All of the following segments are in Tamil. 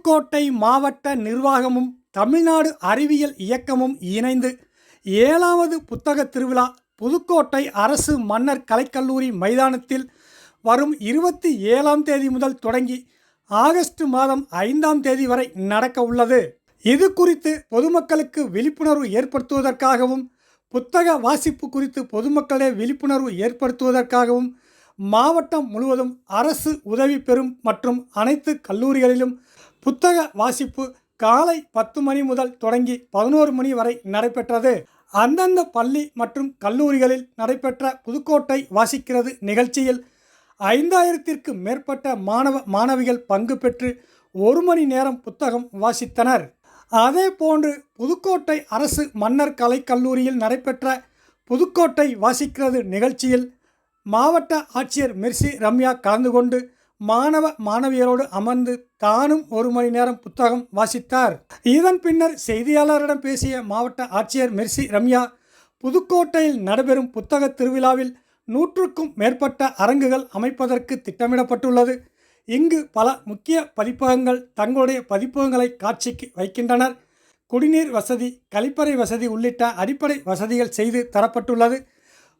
புதுக்கோட்டை மாவட்ட நிர்வாகமும் தமிழ்நாடு அறிவியல் இயக்கமும் இணைந்து ஏழாவது புத்தக திருவிழா புதுக்கோட்டை அரசு மன்னர் கலைக்கல்லூரி மைதானத்தில் வரும் இருபத்தி ஏழாம் தேதி முதல் தொடங்கி ஆகஸ்ட் மாதம் ஐந்தாம் தேதி வரை நடக்க உள்ளது. இது குறித்து பொதுமக்களுக்கு விழிப்புணர்வு ஏற்படுத்துவதற்காகவும் புத்தக வாசிப்பு குறித்து பொதுமக்களே விழிப்புணர்வு ஏற்படுத்துவதற்காகவும் மாவட்டம் முழுவதும் அரசு உதவி பெறும் மற்றும் அனைத்து கல்லூரிகளிலும் புத்தக வாசிப்பு காலை பத்து மணி முதல் தொடங்கி பதினோரு மணி வரை நடைபெற்றது. அந்தந்த பள்ளி மற்றும் கல்லூரிகளில் நடைபெற்ற புதுக்கோட்டை வாசிக்கிறது நிகழ்ச்சியில் ஐந்தாயிரத்திற்கு மேற்பட்ட மாணவ மாணவிகள் பங்கு பெற்று ஒரு மணி நேரம் புத்தகம் வாசித்தனர். அதே போன்று புதுக்கோட்டை அரசு மன்னர் கலைக்கல்லூரியில் நடைபெற்ற புதுக்கோட்டை வாசிக்கிறது நிகழ்ச்சியில் மாவட்ட ஆட்சியர் மெர்சி ரம்யா கலந்து கொண்டு மாணவ மாணவியரோடு அமர்ந்து தானும் ஒரு மணி நேரம் புத்தகம் வாசித்தார். இதன் பின்னர் செய்தியாளரிடம் பேசிய மாவட்ட ஆட்சியர் மெர்சி ரம்யா புதுக்கோட்டையில் நடைபெறும் புத்தக திருவிழாவில் நூற்றுக்கும் மேற்பட்ட அரங்குகள் அமைப்பதற்கு திட்டமிடப்பட்டுள்ளது. இங்கு பல முக்கிய பதிப்பகங்கள் தங்களுடைய பதிப்பகங்களை காட்சிக்கு வைக்கின்றனர். குடிநீர் வசதி கழிப்பறை வசதி உள்ளிட்ட அடிப்படை வசதிகள் செய்து தரப்பட்டுள்ளது.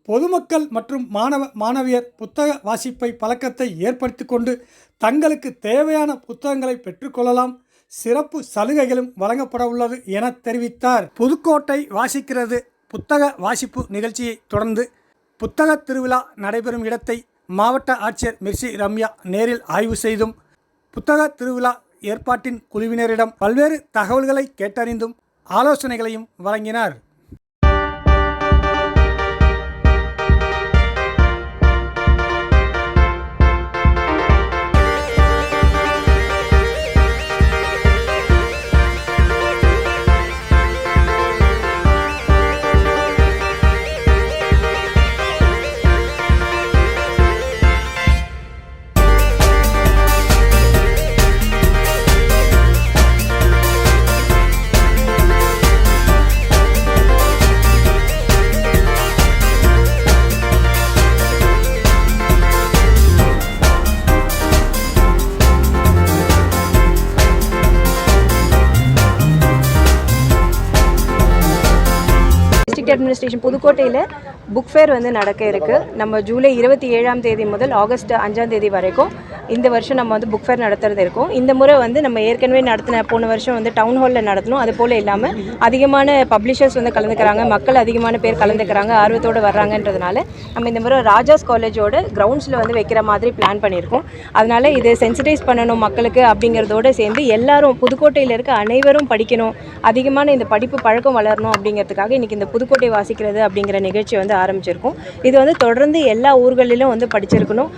பொதுமக்கள் மற்றும் மாணவ மாணவியர் புத்தக வாசிப்பை பழக்கத்தை ஏற்படுத்தி கொண்டு தங்களுக்கு தேவையான புத்தகங்களை பெற்றுக்கொள்ளலாம் சிறப்பு சலுகைகளும் வழங்கப்பட உள்ளது என தெரிவித்தார். புதுக்கோட்டை வாசிக்கிறது புத்தக வாசிப்பு நிகழ்ச்சியை தொடர்ந்து புத்தக திருவிழா நடைபெறும் இடத்தை மாவட்ட ஆட்சியர் மிர்சி ரம்யா நேரில் ஆய்வு செய்தும் புத்தக திருவிழா ஏற்பாட்டின் குழுவினரிடம் பல்வேறு தகவல்களை கேட்டறிந்தும் ஆலோசனைகளையும் வழங்கினார். டிஸ்ட்ரிக்ட் அட்மினிஸ்ட்ரேஷன் புதுக்கோட்டையில் புக் ஃபேர் வந்து நடக்க இருக்கு. நம்ம ஜூலை இருபத்தி ஏழாம் தேதி முதல் ஆகஸ்ட் அஞ்சாம் தேதி வரைக்கும் இந்த வருஷம் நம்ம வந்து புக் ஃபேர் நடத்துறது இருக்கும். இந்த முறை வந்து நம்ம ஏற்கனவே நடத்தின போன வருஷம் வந்து டவுன் ஹாலில் நடத்தணும் அது போல் இல்லாமல் அதிகமான பப்ளிஷர்ஸ் வந்து கலந்துக்கிறாங்க. மக்கள் அதிகமான பேர் கலந்துக்கிறாங்க. ஆர்வத்தோடு வர்றாங்கன்றதுனால நம்ம இந்த முறை ராஜாஸ் காலேஜோட கிரவுண்ட்ஸில் வந்து வைக்கிற மாதிரி பிளான் பண்ணியிருக்கோம். அதனால் இது சென்சிடைஸ் பண்ணணும் மக்களுக்கு அப்படிங்கிறதோட சேர்ந்து எல்லாரும் புதுக்கோட்டையில் இருக்க அனைவரும் படிக்கணும். அதிகமான இந்த படிப்பு பழக்கம் வளரணும் அப்படிங்கிறதுக்காக இன்றைக்கி இந்த புதுக்கோட்டை வாசிக்கிறது அப்படிங்கிற நிகழ்ச்சி வந்து ஆரம்பிச்சிருக்கோம். இது வந்து தொடர்ந்து எல்லா ஊர்களிலும் வந்து படிச்சிருக்கணும்.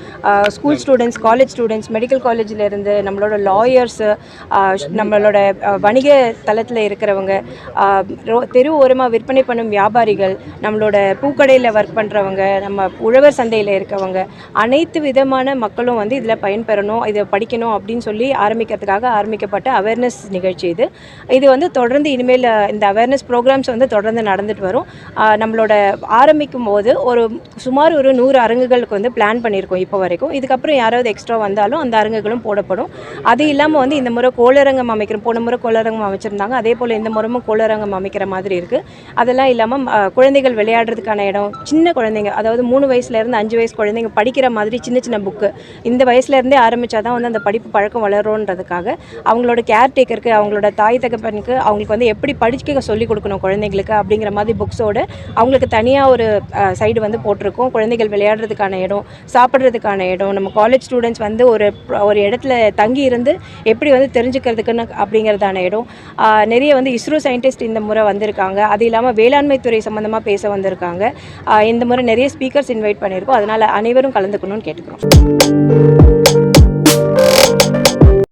School students college students medical காலேஜில் இருந்து நம்மளோட லாயர்ஸு நம்மளோட வணிக தளத்தில் இருக்கிறவங்க ரோ- தெரு ஓரமாக விற்பனை பண்ணும் வியாபாரிகள் நம்மளோட பூக்கடையில் ஒர்க் பண்ணுறவங்க நம்ம உழவர் சந்தையில் இருக்கவங்க அனைத்து விதமான மக்களும் வந்து இதில் பயன்பெறணும் இதை படிக்கணும் அப்படின்னு சொல்லி ஆரம்பிக்கிறதுக்காக ஆரம்பிக்கப்பட்ட அவேர்னஸ் நிகழ்ச்சி இது. இது வந்து தொடர்ந்து இனிமேல் இந்த அவேர்னஸ் ப்ரோக்ராம்ஸ் வந்து தொடர்ந்து நடந்துட்டு வரும். நம்மளோட ஆரம்பிக்கும் போது ஒரு சுமார் ஒரு நூறு அரங்குகளுக்கு வந்து பிளான் பண்ணியிருக்கோம் இப்போ வரைக்கும். இதுக்கப்புறம் யாராவது எக்ஸ்ட்ரா வந்தாலும் அந்த அரங்குகளும் போடப்படும். அது இல்லாமல் வந்து இந்த முறை கோளரங்கம் அமைக்கிறோம் போன முறை கோளரங்கம் அமைச்சிருந்தாங்க. அதே போல் இந்த முறமும் கோளரங்கம் அமைக்கிற மாதிரி இருக்குது அதெல்லாம் இல்லாமல் குழந்தைகள் விளையாடுறதுக்கான இடம் சின்ன குழந்தைங்க அதாவது மூணு வயசுலேருந்து அஞ்சு வயசு குழந்தைங்க படிக்கிற மாதிரி சின்ன சின்ன புக்கு இந்த வயசுலேருந்தே ஆரம்பித்தா தான் வந்து அந்த படிப்பு பழக்கம் வளரும்ன்றதுக்காக அவங்களோட கேர்டேக்கருக்கு அவங்களோட தாய் தகப்பனுக்கு அவங்களுக்கு வந்து எப்படி படிக்க சொல்லிக் கொடுக்கணும் குழந்தைங்களுக்கு அப்படிங்கிற மாதிரி புக்ஸோடு அவங்களுக்கு தனியாக ஒரு சைடு வந்து போட்டிருக்கோம். குழந்தைகள் விளையாடுறதுக்கான இடம் சாப்பிட்றதுக்கான இடம் நம்ம காலேஜ் ஸ்டூடெண்ட்ஸ் வந்து வந்து ஒரு ஒரு இடத்துல தங்கி இருந்து எப்படி வந்து தெரிஞ்சுக்கிறதுக்குன்னு அப்படிங்கிறதான இடம். நிறைய வந்து இஸ்ரோ சயின்டிஸ்ட் இந்த முறை வந்திருக்காங்க. அது இல்லாமல் வேளாண்மை துறை சம்மந்தமாக பேச வந்திருக்காங்க. இந்த முறை நிறைய ஸ்பீக்கர்ஸ் இன்வைட் பண்ணியிருக்கோம். அதனால் அனைவரும் கலந்துக்கணும்னு கேட்டுக்கிறோம்.